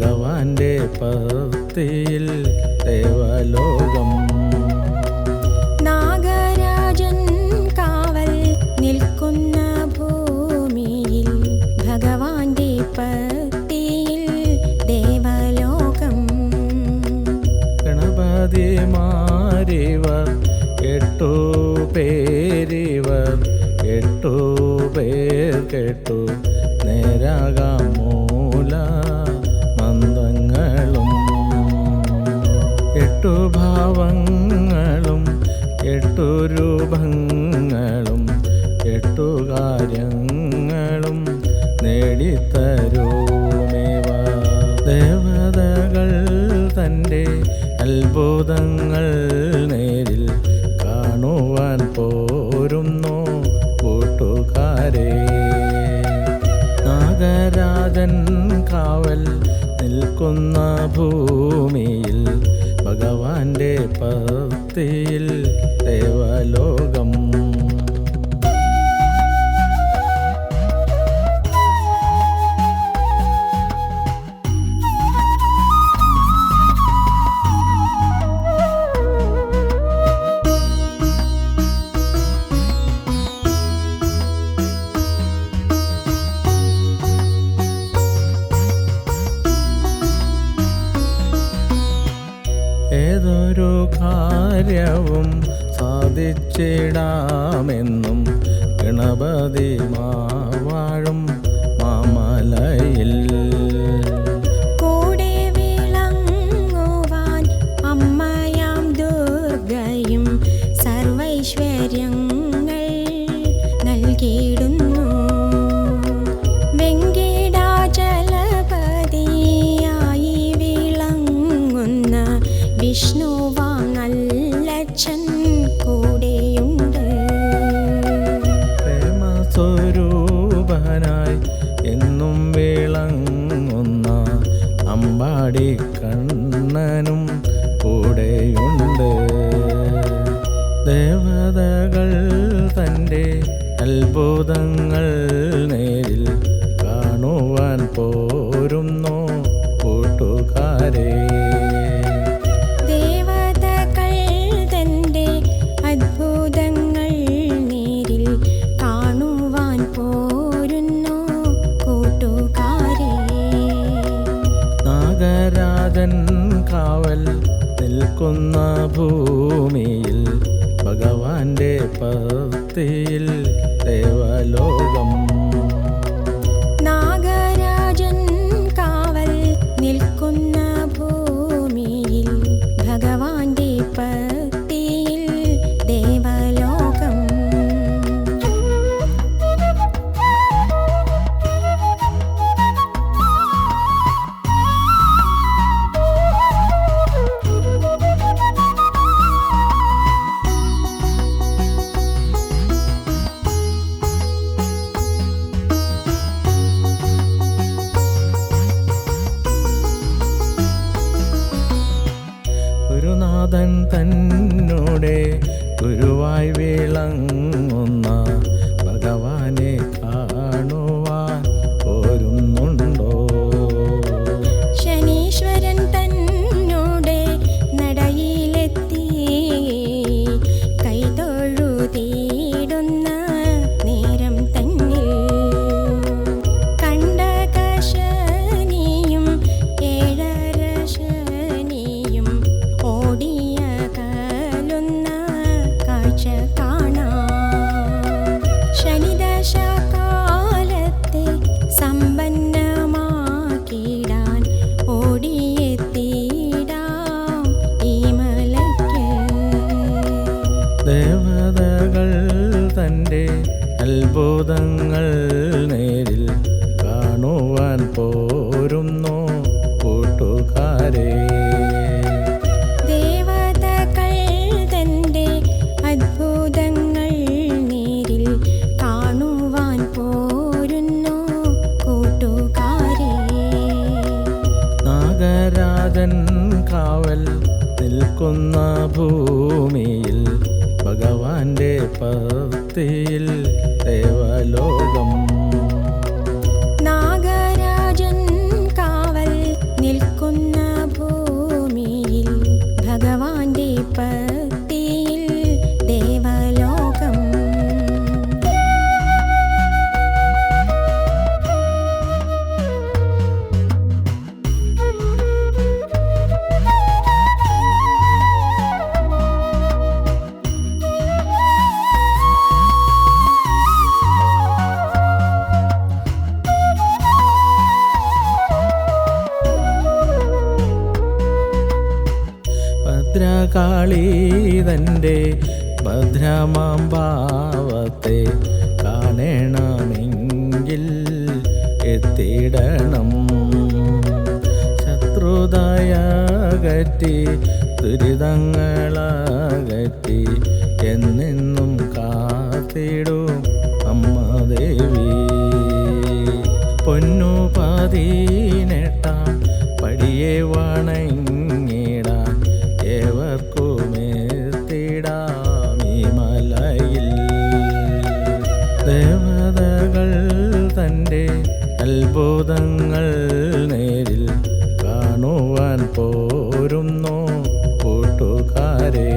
ഭഗവാന്റെ പത്തിയിൽ ദേവലോകം. നാഗരാജൻ കാവൽ നിൽക്കുന്ന ഭൂമിയിൽ ഭഗവാന്റെ പത്തിയിൽ ദേവലോകം. ഗണപതിമാരിവർ എട്ടു പേരിവർ എട്ടു പേർ കേട്ടു. നേടിത്തരൂമേവ ദേവതകൾ തന്റെ അത്ഭുതങ്ങൾ നേരിൽ കാണുവാൻ പോരുന്നു കൂട്ടുകാരെ. നാഗരാജൻ കാവൽ നിൽക്കുന്ന ഭൂമിയിൽ ഭഗവാന്റെ പത്തിയിൽ കൂട്ടുകാരെ. നാഗരാജൻ കാവൽ നിൽക്കുന്ന ഭൂമിയിൽ ഭഗവാന്റെ പത്തിയിൽ ദേവലോകം ഭദ്രകാളി തന്റെ ഭദ്രമാം ഭാവത്തെ കാണണമെങ്കിൽ എത്തിയിടണം ശത്രുതയകറ്റി ദുരിതങ്ങളകറ്റി എന്നെന്നും കാത്തിടും അമ്മ ദേവി. പൊന്നു പതിനെട്ടാം പടിയെ വണങ്ങിടാൻ ഈ മലയിൽ ദേവതകൾ തന്റെ അത്ഭുതങ്ങൾ നേരിൽ കാണുവാൻ പോരുന്നു കൂട്ടുകാരെ.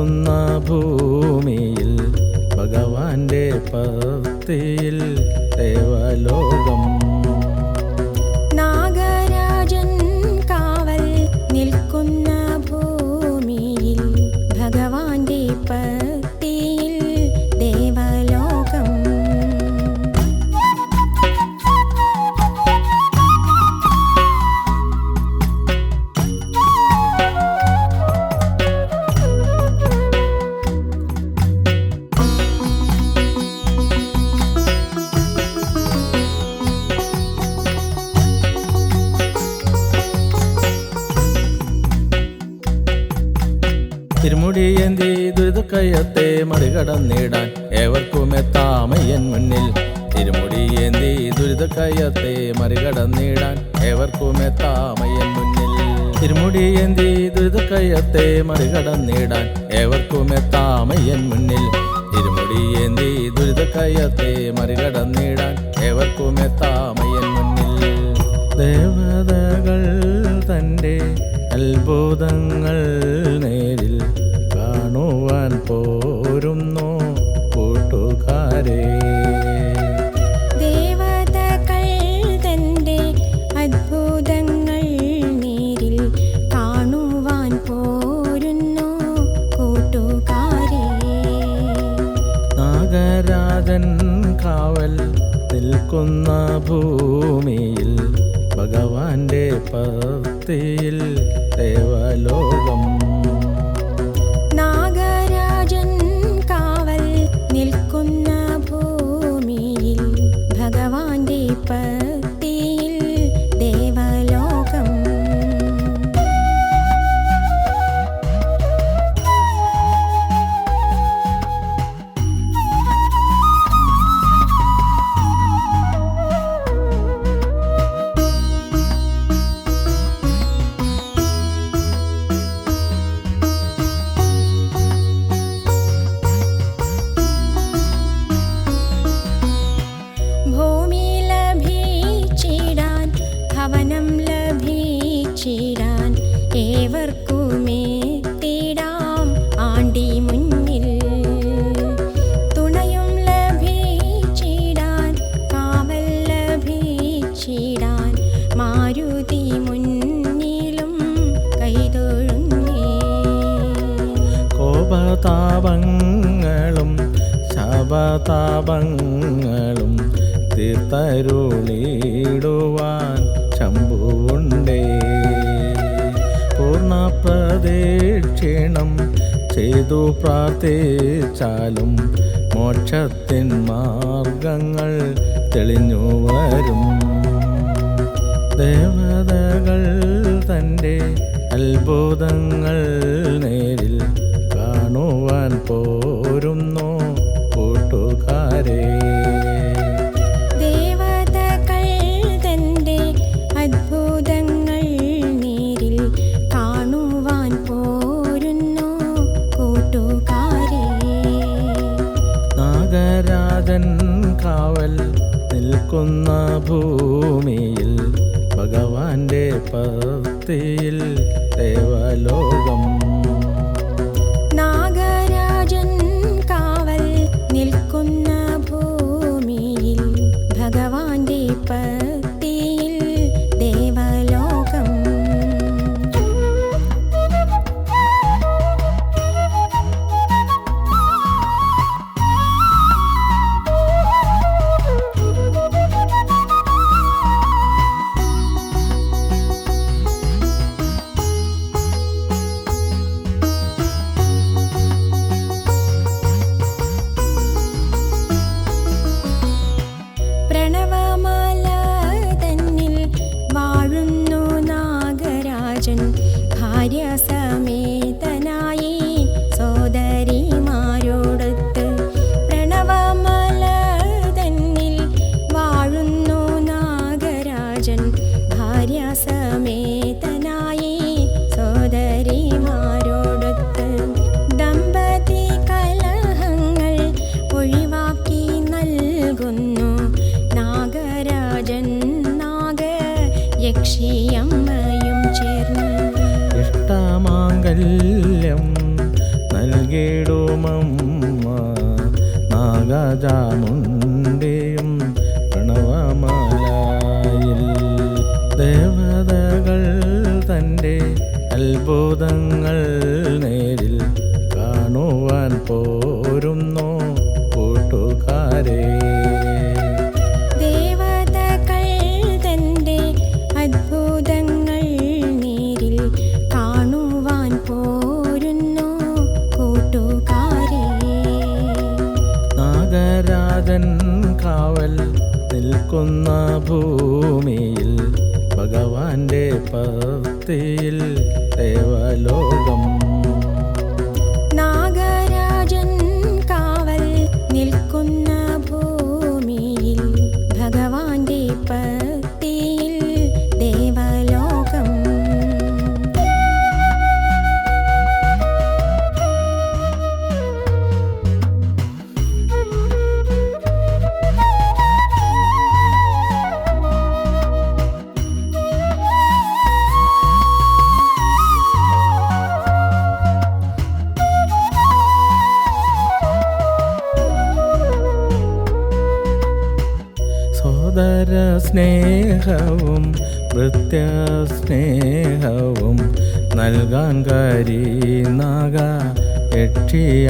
നിൽക്കുന്ന ഭൂമിയിൽ ഭഗവാന്റെ പത്തിയിൽ ദേവലോകം തിരുമുടിയേന്തി ദുരിതക്കയത്തെ മറികടന്നിടാൻ ഏവർക്കും എത്താമയ്യൻ മുന്നിൽ. തിരുമുടിയേന്തി ദുരിതക്കയത്തെ മറികടന്നിടാൻ ഏവർക്കും എത്താമയ്യൻ മുന്നിൽ. തിരുമുടിയേന്തി ദുരിതക്കയത്തെ മറികടന്നിടാൻ ഏവർക്കും എത്താമയ്യൻ മുന്നിൽ. തിരുമുടിയേന്തി ദുരിതക്കയത്തെ മറികടന്നിടാൻ ഏവർക്കും എത്താമയ്യൻ മുന്നിൽ. ദേവതകൾ തന്റെ അത്ഭുതങ്ങൾ കൂട്ടുകാരെ. നാഗരാജൻ കാവൽ നിൽക്കുന്ന ഭൂമിയിൽ ഭഗവാന്റെ പത്തിയിൽ തേച്ചാലും മോക്ഷത്തിൻ മാർഗങ്ങൾ തെളിഞ്ഞു വരും. ദേവതകൾ തന്റെ അത്ഭുതങ്ങൾ നേരിൽ കാണുവാൻ പോരുന്നു കൂട്ടുകാരേ. സർപ്പത്തിൽ ദേവലോ അമ്മയും ചേർന്ന് ഇഷ്ടമാങ്കല്യം നൽകിടുമമ്മ നാഗജാമുണ്ടേയും പ്രണവമാലായിൽ. ദേവതകൾ തന്റെ അത്ഭുതങ്ങൾ നടക്കുന്ന ഭൂമിയിൽ ഭഗവാന്റെ പത്തിയിൽ ദേവലോകം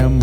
আমার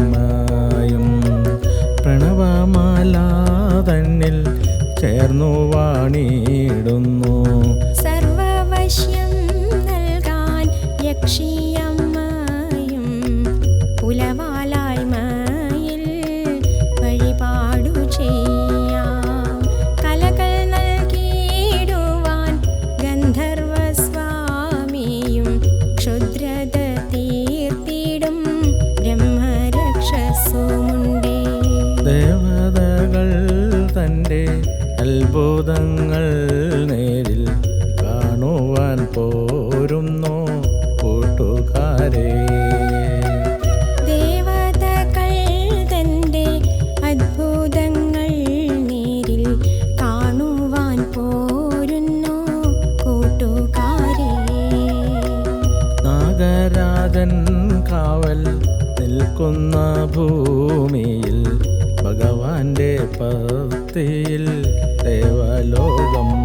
കിടക്കുന്ന ഭൂമിയിൽ ഭഗവാന്റെ പത്തിയിൽ ദേവലോകം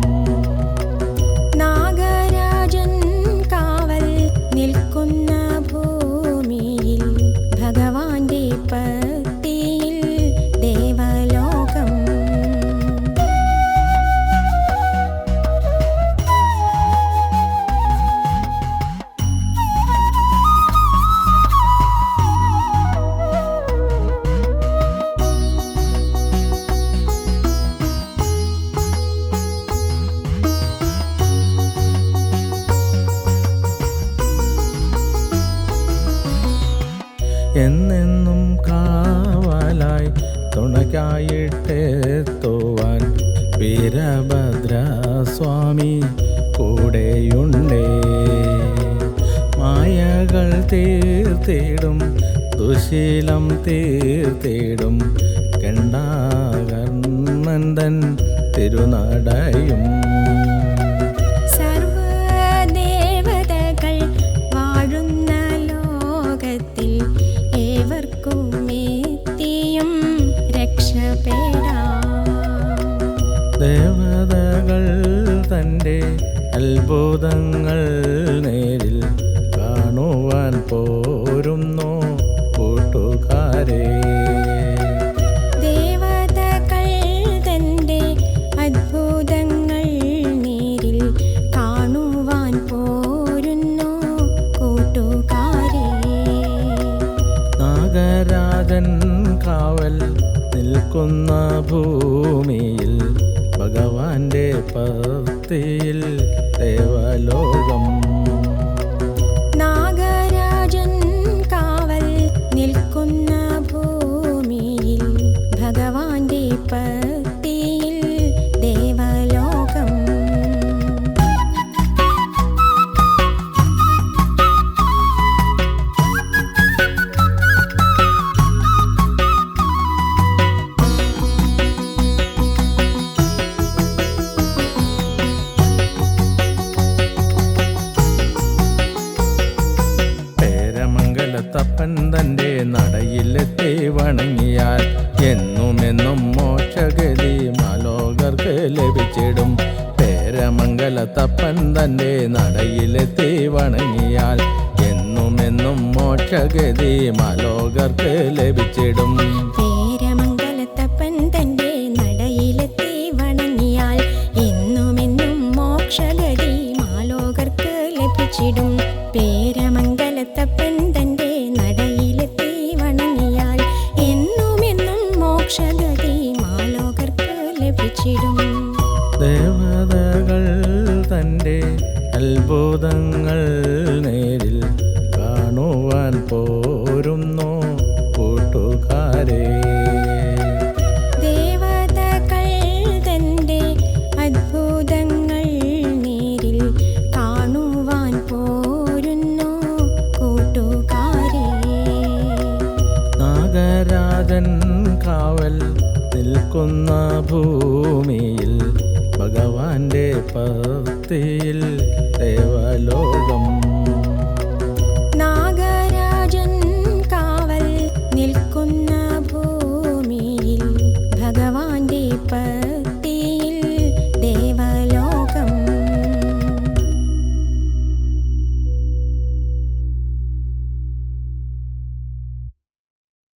തീർത്തിടും കെണ്ടാകർണന്തൻ തിരുനടയും. ദേവതകൾ തന്റെ അത്ഭുതങ്ങൾ പത്തിയിൽ